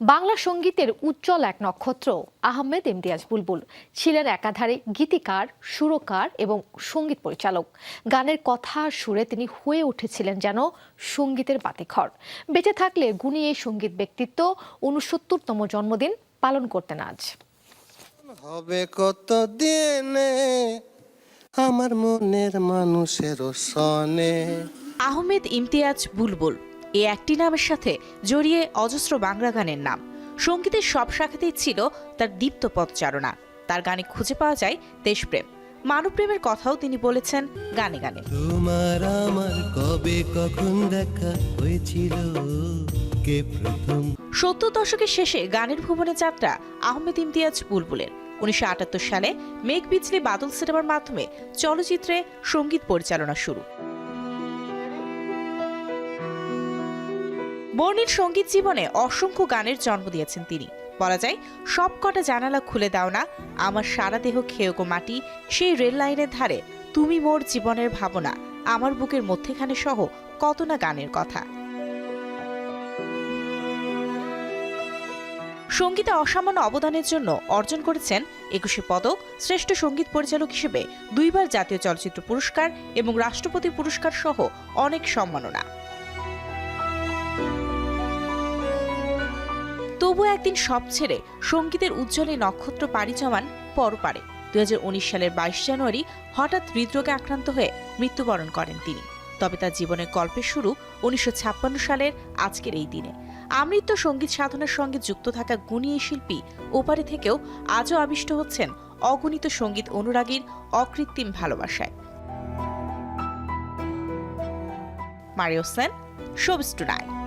বাংলা সঙ্গীতের উজ্জ্বল এক নক্ষত্র আহমেদ ইমতিয়াজ বুলবুল। ছিলেন একাধারে গীতিকার সুরকার এবং সংগীত পরিচালক। গানের কথা সুরে তিনি হয়ে উঠেছিলেন যেন সঙ্গীতের বাতিঘর। বেঁচে থাকলে গুণী এই সংগীত ব্যক্তিত্ব উনসত্তরতম জন্মদিন পালন করতেন আজ। হবে কত দিনে আমার মনের মানুষের সনে আহমেদ ইমতিয়াজ বুলবুল। এই একটি নামের সাথে জড়িয়ে অজস্র বাংলা গানের নাম। সঙ্গীতের সব শাখাতেই ছিল তার দীপ্ত পথচারণা। তার গানে খুঁজে পাওয়া যায় দেশপ্রেম। মানবপ্রেমের কথাও তিনি বলেছেন গানে গানে। তোমার আমার কবে কখন দেখা হয়েছিল? কে প্রথম? সত্তর দশকের শেষে গানের ভুবনে যাত্রা আহমেদ ইমতিয়াজ বুলবুলের। উনিশশো আটাত্তর সালে মেঘ বিজলি বাদল সিনেমার মাধ্যমে চলচ্চিত্রে সংগীত পরিচালনা শুরু। বর্ণিল সংগীত জীবনে অসংখ্য গানের জন্ম দিয়েছেন তিনি। বলা যায় সব কটা জানালা খুলে দাও না, আমার সারা দেহ খেয়ে গো মাটি, সেই রেল লাইনের ধারে তুমি মোর জীবনের ভাবনা, আমার বুকের মধ্যেখানে সহ কত না গানের কথা। সঙ্গীতে অসামান্য অবদানের জন্য অর্জন করেছেন একুশে পদক শ্রেষ্ঠ সংগীত পরিচালক হিসেবে দুইবার জাতীয় চলচ্চিত্র পুরস্কার এবং রাষ্ট্রপতি পুরস্কার সহ অনেক সম্মাননা। তবু একদিন সব ছেড়ে সঙ্গীতের উজ্জ্বলে নক্ষত্র পাড়ি জমান পরপারে দুই সালের বাইশ জানুয়ারি হঠাৎ হৃদরোগে আক্রান্ত হয়ে মৃত্যুবরণ করেন তিনি। তবে তার জীবনের গল্পের শুরু উনিশশো সালের আজকের এই দিনে। আমৃত্য সংগীত সাধনার সঙ্গে যুক্ত থাকা গুণী এই শিল্পী ওপারে থেকেও আজও আবিষ্ট হচ্ছেন অগণিত সংগীত অনুরাগীর অকৃত্রিম ভালোবাসায়। Mario Sen showbiz tonight